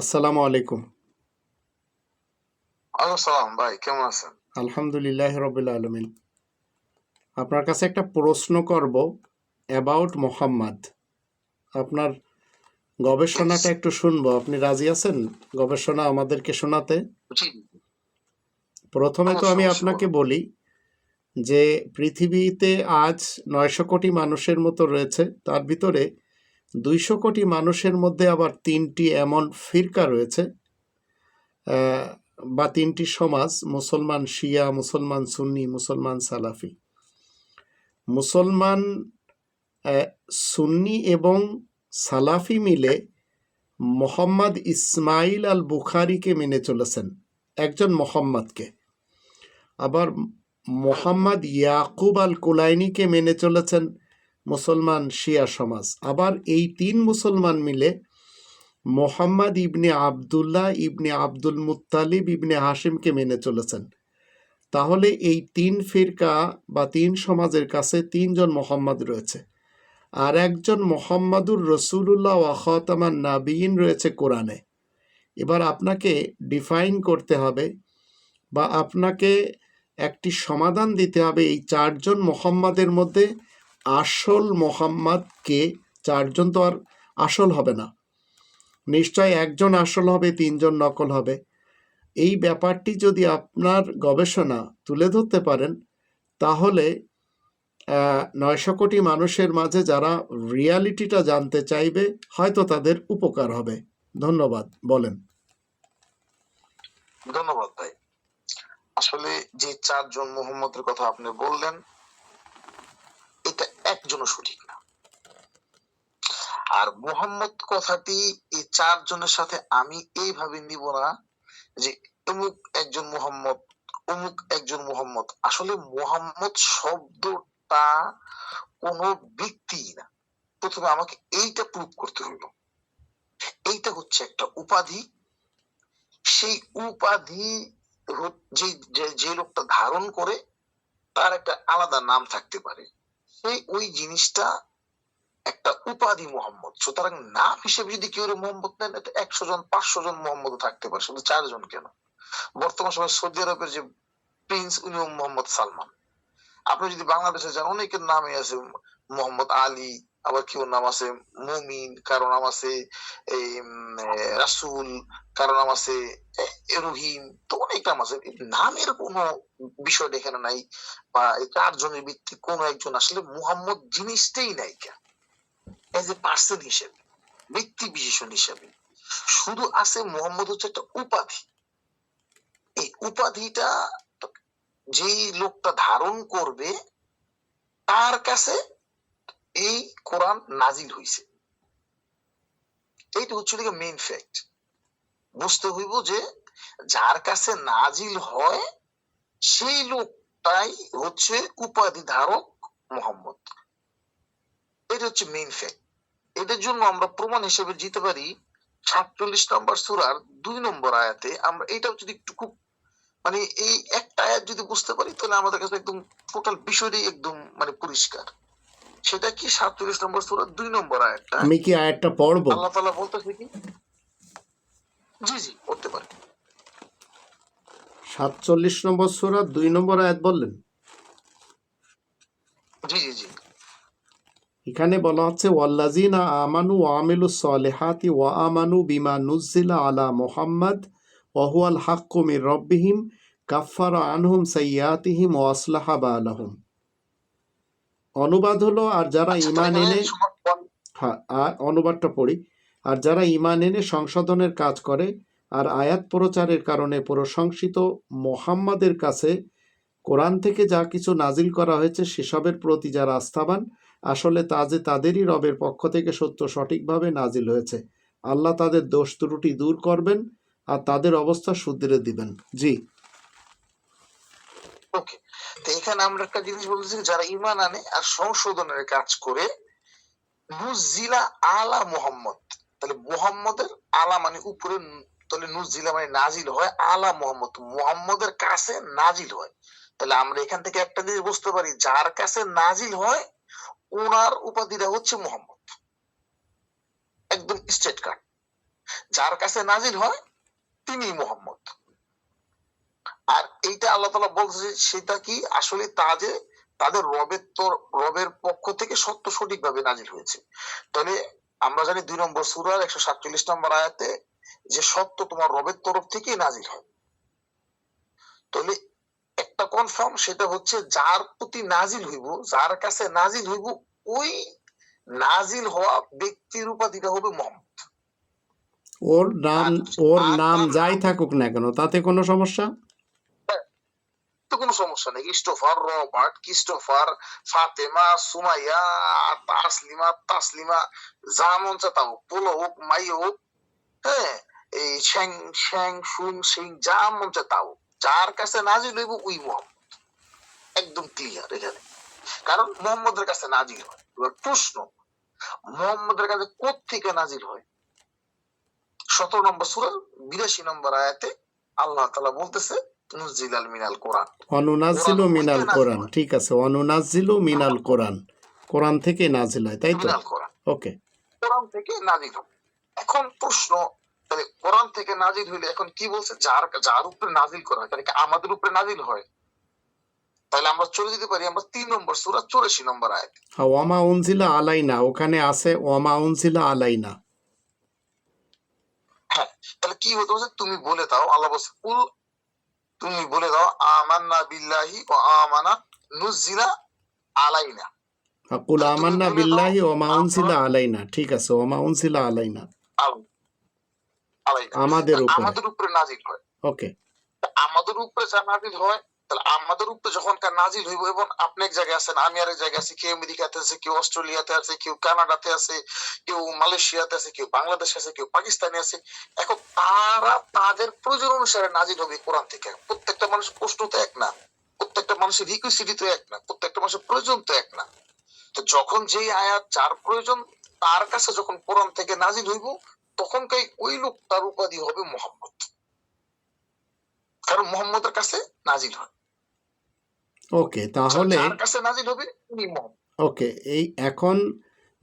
আসসালামু আলাইকুম। আসসালাম ভাই কেমন আছেন? আলহামদুলিল্লাহ রবিল আলমিন। আপনার কাছে একটা প্রশ্ন করব অ্যাবাউট মোহাম্মদ। আপনার গবেষণাটা একটু শুনব। আপনি রাজি আছেন গবেষণা আমাদেরকে শোনাতে? প্রথমে তো আমি আপনাকে বলি যে পৃথিবীতে আজ নয়শো কোটি মানুষের মতো রয়েছে। তার ভিতরে দুইশো কোটি মানুষের মধ্যে আবার তিনটি এমন ফিরকা রয়েছে বা তিনটি সমাজ, মুসলমান শিয়া, মুসলমান সুন্নি, মুসলমান সালাফি। মুসলমান সুন্নি এবং সালাফি মিলে মোহাম্মদ ইসমাইল আল বুখারিকে মেনে চলেছেন, একজন মোহাম্মদকে। আবার মোহাম্মদ ইয়াকুব আল কুলাইনিকে মেনে চলেছেন মুসলমান শিয়া সমাজ। আবার এই তিন মুসলমান মিলে Muhammad ibn Abdullah ibn Abdul Muttalib ibn হাশিমকে মেনে চলেছেন। তাহলে এই তিন ফিরকা বা তিন সমাজের কাছে তিনজন মোহাম্মদ রয়েছে। আর একজন মোহাম্মদুর রসুল্লাহ ওয়াহতামান নাবিয়িন রয়েছে কোরআনে। এবার আপনাকে ডিফাইন করতে হবে বা আপনাকে একটি সমাধান দিতে হবে এই চারজন মোহাম্মদের মধ্যে আসল মোহাম্মদকে চারজন তো আর আসল হবে না। নিশ্চয় একজন আসল হবে, তিনজন নকল হবে। এই ব্যাপারটি যদি আপনার গবেষণা তুলে ধরতে পারেন, তাহলে নয়শো কোটি মানুষের মাঝে যারা রিয়ালিটিটা জানতে চাইবে, হয়তো তাদের উপকার হবে। ধন্যবাদ, বলেন। ধন্যবাদ ভাই। আসলে যে চারজন মোহাম্মদের কথা আপনি বললেন একজনও সঠিক না। আর মোহাম্মদ কথাটি এই চারজনের সাথে আমি এইভাবে নিব না যে অমুক একজন মোহাম্মদ, অমুক একজন মোহাম্মদ। আসলে মোহাম্মদ শব্দটা কোনো ব্যক্তি না। প্রথমে আমাকে এইটা প্রুভ করতে হলো এইটা হচ্ছে একটা উপাধি। সেই উপাধি যে লোকটা ধারণ করে তার একটা আলাদা নাম থাকতে পারে। সেই ওই জিনিসটা একটা উপাধি মোহাম্মদ। সুতরাং নাম হিসেবে যদি কেউ মোহাম্মদ নেন এটা একশো জন, পাঁচশো জন মোহাম্মদ থাকতে পারে, শুধু চারজন কেন? বর্তমান সময় সৌদি আরবের যে প্রিন্স উনি মোহাম্মদ সালমান। আপনি যদি বাংলাদেশে যান, অনেকের নামে আছে মোহাম্মদ আলী আবার কেউ নাম আছে? মুমিন, কারও নাম আছে, এই রাসূল, কারও নাম আছে রহিম তো অনেক নাম আছে। নামের কোনো বিষয় এখানে নাই বা এই চারজনের ব্যক্তি কোন একজন আসলে মুহাম্মদ জিনিসটাই নাই কেন? এজ এ পার্সন হিসেবে, ব্যক্তি বিশেষণ হিসেবে। শুধু আছে মোহাম্মদ হচ্ছে একটা উপাধি। এই উপাধিটা যেই লোকটা ধারণ করবে, তার কাছে এই কোরআন নাজিল হইছে। এইটা হচ্ছে মেইন ফ্যাক্ট বুঝতে হইব যে যার কাছে নাজিল হয়, সেই লোকটাই হচ্ছে উপাধি ধারক মোহাম্মদ। এটা হচ্ছে মেইন ফ্যাক্ট এটার জন্য আমরা প্রমাণ হিসেবে দিতে পারি সাতচল্লিশ নম্বর সুরার দুই নম্বর আয়াতে। আমরা এটাও যদি একটু খুব মানে এই একটা আয়াত যদি বুঝতে পারি, তাহলে আমাদের কাছে একদম টোটাল বিষয়টাই একদম মানে পরিষ্কার। সেটা কি সাতচল্লিশ নম্বর সুরার দুই নম্বর আয়াতটা? আমি কি আয়াতটা পড়ব? আল্লাহ তাআলা বলতেছে কি? জি জি করতে পারে সাতচল্লিশ নম্বর সুরা দুই নম্বর আয়াত বললেন? জি জি জি। এখানে বলা হচ্ছে ওয়াল্লাজিনা আমানু ওয়ামিলু সলেহাতি ওয়া আমানু বিমা নুজিলা আলা মোহাম্মদ ওহুয়াল হাক্কু মির রব্বিহিম কাফারা আনহুম সাইয়াতিহিম ও আসলাহা বালাহুম। অনুবাদ হলো আর যারা আচ্ছা, ইমান এনে হ্যাঁ আর অনুবাদটা পড়ি। আর যারা ইমান এনে সংশোধনের কাজ করে আর আয়াত প্রচারের কারণে প্রশংসিত মোহাম্মদের কাছে কোরআন থেকে যা কিছু নাজিল করা হয়েছে সেসবের প্রতি যারা আস্থাবান আসলে তা যে তাদেরই রবের পক্ষ থেকে সত্য সঠিকভাবে নাজিল হয়েছে। আল্লাহ তাদের দোষ ত্রুটি দূর করবেন আর তাদের অবস্থা শুধরে দিবেন। জি। ওকে তো এখানে আমরা একটা জিনিস বলতেছি যারা ইমান আনে আর সংশোধনের কাজ করে, নুজিলা আলা মোহাম্মদ। তাহলে মোহাম্মদের আলা মানে উপরে, তাহলে নুজিলা মানে নাজিল হয়, আলা মোহাম্মদ। মোহাম্মদের কাছে নাজিল হয়। তাহলে আমরা এখান থেকে একটা জিনিস বুঝতে পারি, যার কাছে নাজিল হয় ওনার উপাধিটা হচ্ছে মোহাম্মদ। একদম স্টেট কার্ড যার কাছে নাজিল হয় তিনি মোহাম্মদ। আর এইটা আল্লাহ তালা বলছে সেটা কি? আসলে তা যে তাদের রবের তোর রবের পক্ষ থেকে সত্য সঠিক ভাবে নাজিল হয়েছে। তাহলে আমরা জানি দুই নম্বর সুরার একশো সাতচল্লিশ নম্বর আয়াতে যে সত্য তোমার রবের তরফ থেকেই নাজিল হয়। তাহলে একটা কনফার্ম সেটা হচ্ছে যার প্রতি নাজিল হইব যার কাছে নাজিল হইব ওই নাজিল হওয়া ব্যক্তির উপাধিটা হবে মোহাম্মদ। ওর নাম ওর নাম যাই থাকুক না কেন তাতে কোনো সমস্যা? তো কোনো সমস্যা নেই। Christopher Robert Christopher Fatema Sumaiya Taslima Taslima যা মন চা তা হোক পোলো হোক মাই হোক হ্যাঁ এই শ্যাং শ্যাং সুং সিং যা মন চা তা হোক, যার কাছে নাজিল হইব ওই মোহাম্মদ একদম ক্লিয়ার এখানে। কারণ মোহাম্মদের কাছে নাজিল হয়। এবার প্রশ্ন মোহাম্মদের কাছে থেকে নাজিল হয়? সতেরো নম্বর সুরার বিরাশি নম্বর আয়াতে আল্লাহ তালা বলতেছে নুজিলাল মিনাল কোরআন। অনুনাজিলু মিনাল কোরআন ঠিক আছে অনুনাজিলু মিনাল কোরআন। কোরআন থেকে নাজিল হয় তাই তো? ওকে। কোরআন থেকে নাজিল এখন প্রশ্ন কোরআন থেকে নাজিল হইলে এখন কি বলছে? যার যার উপরে নাজিল করা হয় কি আমাদের উপরে নাজিল হয়? তাহলে আমরা চলে যেতে পারি আমরা তিন নম্বর সুরা চৌরাশি নম্বর আয়াত। হ্যাঁ, ওয়ামা উনজিলা আলাইনা ওখানে আছে ওয়ামা উনজিলা আলাইনা। হ্যাঁ তাহলে কি হতে তুমি বলে দাও আল্লাহ বলছে কুল তুমি বলে দাও আমান্না বিল্লাহি ও আমানা নুজিলা আলাইনা। আকুল আমান্না বিল্লাহি ও মা উনসিলা আলাইনা। ঠিক আছে ও মা উনসিলা আলাইনা। আমাদের উপরে। আমাদের উপরে নাজিল হয়। ওকে। আমাদের উপরে যা নাজিল হয় তাহলে আমাদের উপরে যখনকার নাজিল হইব, এবং আপনি এক জায়গায় আছেন, আমি আরেক জায়গায় আছি, কেউ আমেরিকাতে আছে, কেউ অস্ট্রেলিয়াতে আছে, কেউ কানাডাতে আছে, কেউ মালয়েশিয়াতে আছে, কেউ বাংলাদেশে আছে, কেউ পাকিস্তানে আছে এখন তারা তাদের প্রয়োজন অনুসারে নাজিল হবে কোরআন থেকে। প্রত্যেকটা মানুষের প্রশ্ন তো এক না, প্রত্যেকটা মানুষের রিকুইসিটি তো এক না, প্রত্যেকটা মানুষের প্রয়োজন তো এক না। তো যখন যেই আয়াত যার প্রয়োজন, তার কাছে যখন কোরআন থেকে নাজিল হইব তখনকাই ওই লোক তার উপাধি হবে মোহাম্মদ। কারণ মোহাম্মদের কাছে নাজিল হয়। ওকে তাহলে যার কাছে নাজিল হবে ওকে এই এখন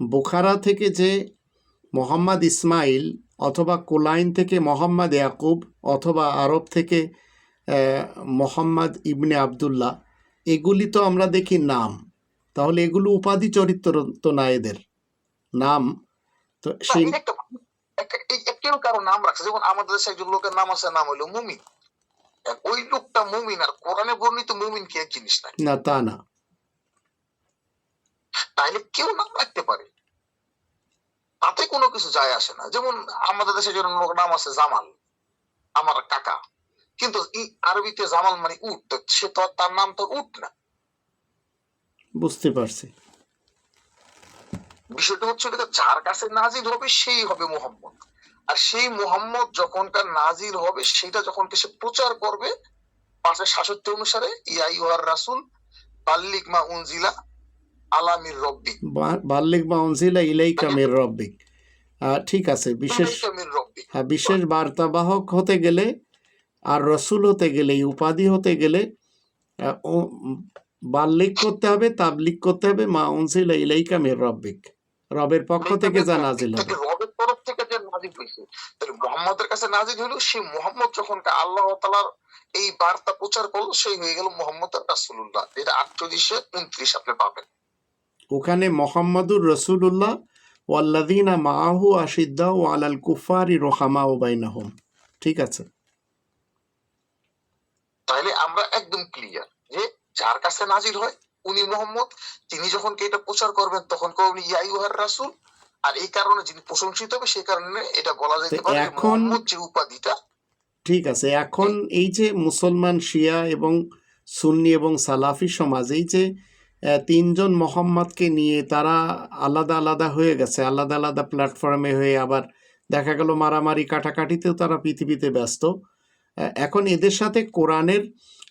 বুখারা থেকে যে মোহাম্মদ ইসমাইল অথবা কুলাইন থেকে মোহাম্মদ ইয়াকুব অথবা আরব থেকে মোহাম্মদ ইবনে আবদুল্লাহ এগুলি তো আমরা দেখি নাম। তাহলে এগুলো উপাধি চরিত্র তো না এদের? নাম? তো সেই এটা একটা একটা- এই- এই কেউ কারও নাম রাখছে। যেমন আমাদের দেশে একজন লোকের নাম আছে নাম হলো মুমিন। ওই লোকটা মুমিন আর কোরআনে বর্ণিত মুমিন কি এক জিনিস না না তা না। তাইলে কেউ নাম রাখতে পারে। তাতে কোনো কিছু যায় আসে না। যেমন আমাদের দেশে লোক নাম আছে জামাল আমার কাকা। কিন্তু আরবিতে জামাল মানে উট তো সে তো তার নাম তো উট না। বুঝতে পারছি। বিষয়টা হচ্ছে যার কাছে নাজিল হবে সেই হবে মোহাম্মদ। আর সেই মোহাম্মদ যখনকার নাজিল হবে সেটা যখন সে প্রচার করবে পাঁচের সাতষট্টি অনুসারে ইয়াইহার রাসুল বাল্লিক মা উনজিলা আলামির রব্বি বাল্লিক বা অনজিলা ইলাইকা মির রব্বিক। ঠিক আছে বিশেষ হ্যাঁ বিশেষ বার্তাবাহক হতে গেলে আর রসুল হতে গেলে উপাধি হতে গেলে বাল্লিক করতে হবে তাবলিক করতে হবে মা উনসিলা ইলাইকা মির রব্বিক। রবের পক্ষ থেকে যা নাজিল হবে। রবের তরফ থেকে যে নাজিল হয়েছে তাহলে মোহাম্মদের কাছে নাজিল হলো সেই মোহাম্মদ যখন আল্লাহ তালার এই বার্তা প্রচার করল সেই হয়ে গেল মোহাম্মদ রাসুল্লাহ এটা আটচল্লিশে উনত্রিশ আপনি পাবেন। ওখানে মোহাম্মদুর রসুল্লাহ ওয়াল্লাদিনা মাহু আশিদ্দা ও আলাল কুফারি রোহামা ঠিক আছে? তাহলে আমরা একদম ক্লিয়ার যে যার কাছে নাজিল হয় উনি মোহাম্মদ। তিনি যখন এটা প্রচার করবেন তখন কে উনি ইয়াইহার রাসুল? আর এই কারণে যিনি প্রশংসিত হবে সেই কারণে এটা বলা যেতে পারে এখন- যে উপাধিটা ঠিক আছে এখন এই যে মুসলমান শিয়া এবং সুন্নি এবং সালাফি সমাজ এই যে তিনজন মোহাম্মদকে নিয়ে তারা আলাদা আলাদা হয়ে গেছে আলাদা আলাদা প্ল্যাটফর্মে হয়ে আবার দেখা গেল মারামারি কাটাকাটিতেও তারা পৃথিবীতে ব্যস্ত। এখন এদের সাথে কোরআনের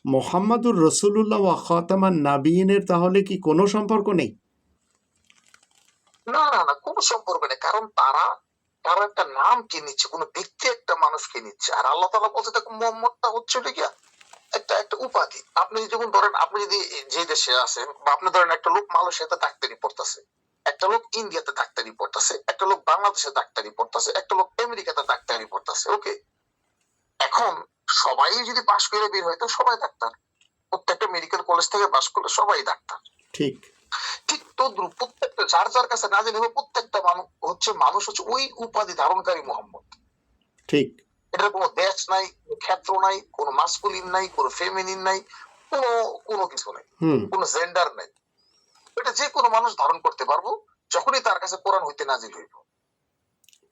মোহাম্মদুর রসুল্লাহ ওয়া খতামান নাবিয়িনের তাহলে কি কোনো সম্পর্ক নেই? না না না, কোনো সম্পর্ক নেই। কারণ তারা তারা একটা নাম কে নিচ্ছে কোনো ব্যক্তি একটা মানুষকে নিচ্ছে। আর আল্লাহ তালা বলছে, দেখো, মোহাম্মদটা হচ্ছে কি একটা একটা উপাধি। আপনি যেমন ধরেন, আপনি যদি যে দেশে আছেন, বা আপনি ধরেন একটা লোক মালয়েশিয়াতে ডাক্তারি পড়তেছে, একটা লোক ইন্ডিয়াতে ডাক্তারি পড়তেছে, একটা লোক বাংলাদেশে ডাক্তারি পড়তেছে, একটা লোক আমেরিকাতে ডাক্তারি পড়তেছে, ওকে? এখন সবাই যদি পাশ করে বের হয়, তো সবাই ডাক্তার। প্রত্যেকটা মেডিকেল কলেজ থেকে পাশ করলে সবাই ডাক্তার। ঠিক। ঠিক তদ্রুপ প্রত্যেকটা যার যার কাছে না জেনে প্রত্যেকটা মানুষ হচ্ছে মানুষ হচ্ছে ওই উপাধি ধারণকারী মোহাম্মদ। ঠিক। এটার কোনো দেশ নাই ক্ষেত্র নাই কোনো মাস্কুলিন নাই কোনো ফেমিনিন নাই কোনো কোনো কিছু নাই কোনো জেন্ডার নাই। এটা যে কোনো মানুষ ধারণ করতে পারব যখনই তার কাছে কোরআন হইতে নাজিল হইব।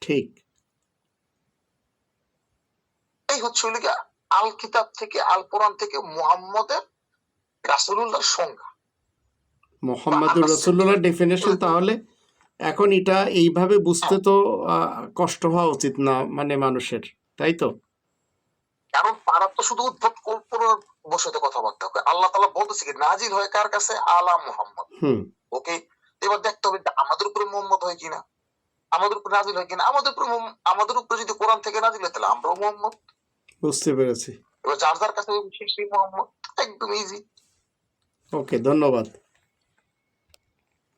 ঠিক। এই হচ্ছে আল কিতাব থেকে আল কোরআন থেকে মুহাম্মদের রাসূলুল্লাহর সংজ্ঞা। মোহাম্মদুর রসুল্লাহ ডেফিনেশন তাহলে এখন এটা এইভাবে বুঝতে তো কষ্ট হওয়া উচিত না মানে মানুষের তাই তো? কারণ তারা তো শুধু উদ্ভট কল্পনার বসতে কথাবার্তা হবে আল্লাহ তাআলা বলতেছে কি নাজিল হয় কার কাছে? আলা মুহাম্মদ। হুম। ওকে? এবার দেখতে হবে আমাদের উপরে মোহাম্মদ হয় কিনা? আমাদের উপরে নাজিল হয় কিনা? আমাদের উপরে আমাদের উপরে যদি কোরআন থেকে নাজিল হয় তাহলে আমরাও মোহাম্মদ। বুঝতে পেরেছি। এবার যার যার কাছে মোহাম্মদ। একদম ইজি ওকে ধন্যবাদ।